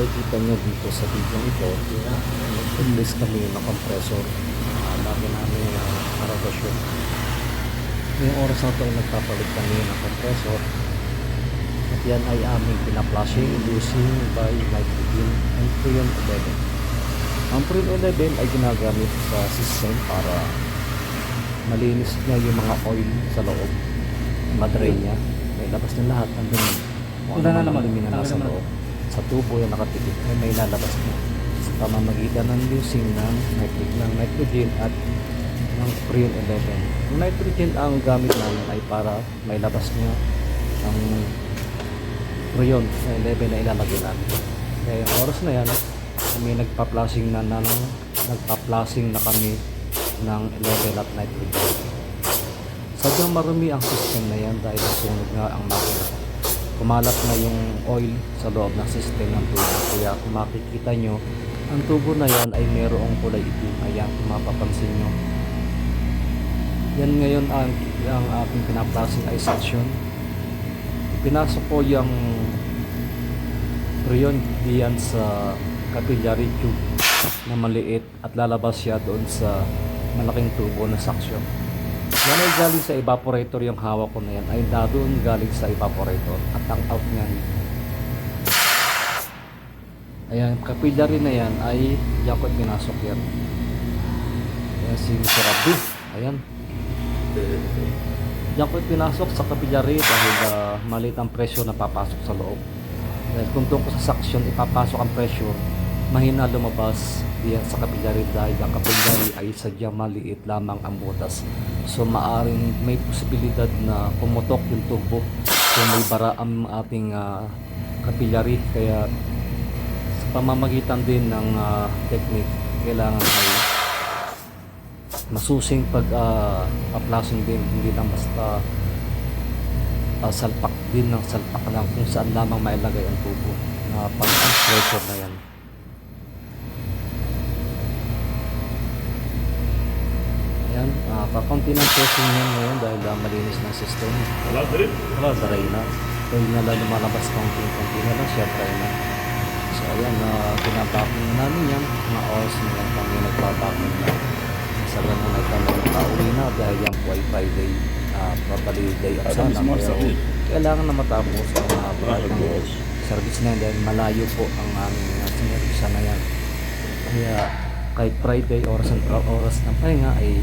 makikita nyo dito sa video ito, nag-release kami ng compressor. Uh, lagi namin uh, karabasyon. Ngayong oras na ito ay nagpapalit kami ng compressor. At yan ay aming pina-flushing using by nitrogen and Freon 11. Ang Freon 11 ay ginagamit sa system para malinis niya yung mga oil sa loob. Madray niya. May labas na lahat ng dumi. Kung Wala ano na man naman. ang dumi na naman. loob. Sa tubo yung nakatikip ay may lalabas niya. Sa pamamagitan ng using ng nitrogen, ng nitrogen at ng Freon 11. Ang nitrogen ang gamit namin ay para may labas niya ang na 11 na ilalagay namin. Kaya yung oras na yan, kami nagpa-flashing na, na, na nagpa-flashing na kami ng 11 at nitrogen. Sadyang marumi ang system na yan dahil nasunog nga ang makina. Kumalat na yung oil sa loob ng system ng tubo. Kaya kung makikita nyo, ang tubo na yan ay mayroong kulay itim. Ayan, kung mapapansin nyo. Yan ngayon ang, ang aking pinaplasing ay section. Pinasok ko yung Freon diyan sa capillary tube na maliit at lalabas siya doon sa malaking tubo na suction. Yan ay galing sa evaporator yung hawak ko na yan ay doon galing sa evaporator at ang out niya Ayan, capillary na yan ay diyan ko pinasok yan. Ayan si Mr. Abdi. Ayan. Diyan ko pinasok sa capillary dahil ah, maliit ang pressure na papasok sa loob. Dahil kung doon ko sa suction ipapasok ang pressure, mahina lumabas diyan sa capillary dahil ang capillary ay sadyang maliit lamang ang butas. So maaring may posibilidad na pumutok yung tubo kung may bara ang ating ah, capillary. Kaya sa pamamagitan din ng ah, technique, kailangan ay masusing pag uh, aplasing din hindi lang basta ah, salpak din ng salpak lang kung saan lamang mailagay ang tubo na pag ang pressure na yan uh, kakunti ng pressure yan ngayon dahil ah, malinis na system. Wala wala saray na. Dahil na lang lumalabas konti-konti na lang syempre na. So ayan na uh, pinapacking na namin yan. Mga oras na lang kami nagpapacking na sa ganun ay kami nakauwi na dahil yan po ay Friday uh, probably day of Adam sana. pero kailangan na matapos ang Right, project. Ng service na yan dahil malayo po ang aming uh, sinervisa na yan. Kaya kahit Friday oras ng oras ng pahinga ay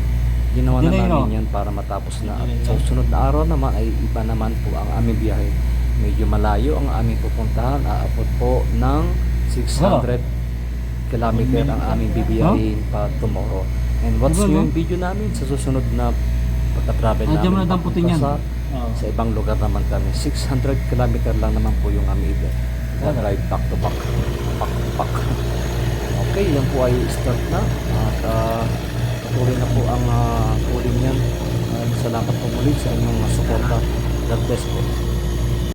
ginawa na namin no? yan para matapos na. At sa no? susunod na araw naman ay iba naman po ang aming biyahe. Medyo malayo ang aming pupuntahan. Aabot po ng 600 kilometer ang aming bibiyahin pa tomorrow. And no? yung video namin sa susunod na pagka-travel Ah, namin papunta yan. sa, sa ibang lugar naman kami. 600 kilometer lang naman po yung aming na drive back to back. Back to back. Okay yan po ay start na. At uh, patuloy na po ang uh, salamat po muli sa inyong suporta. God bless po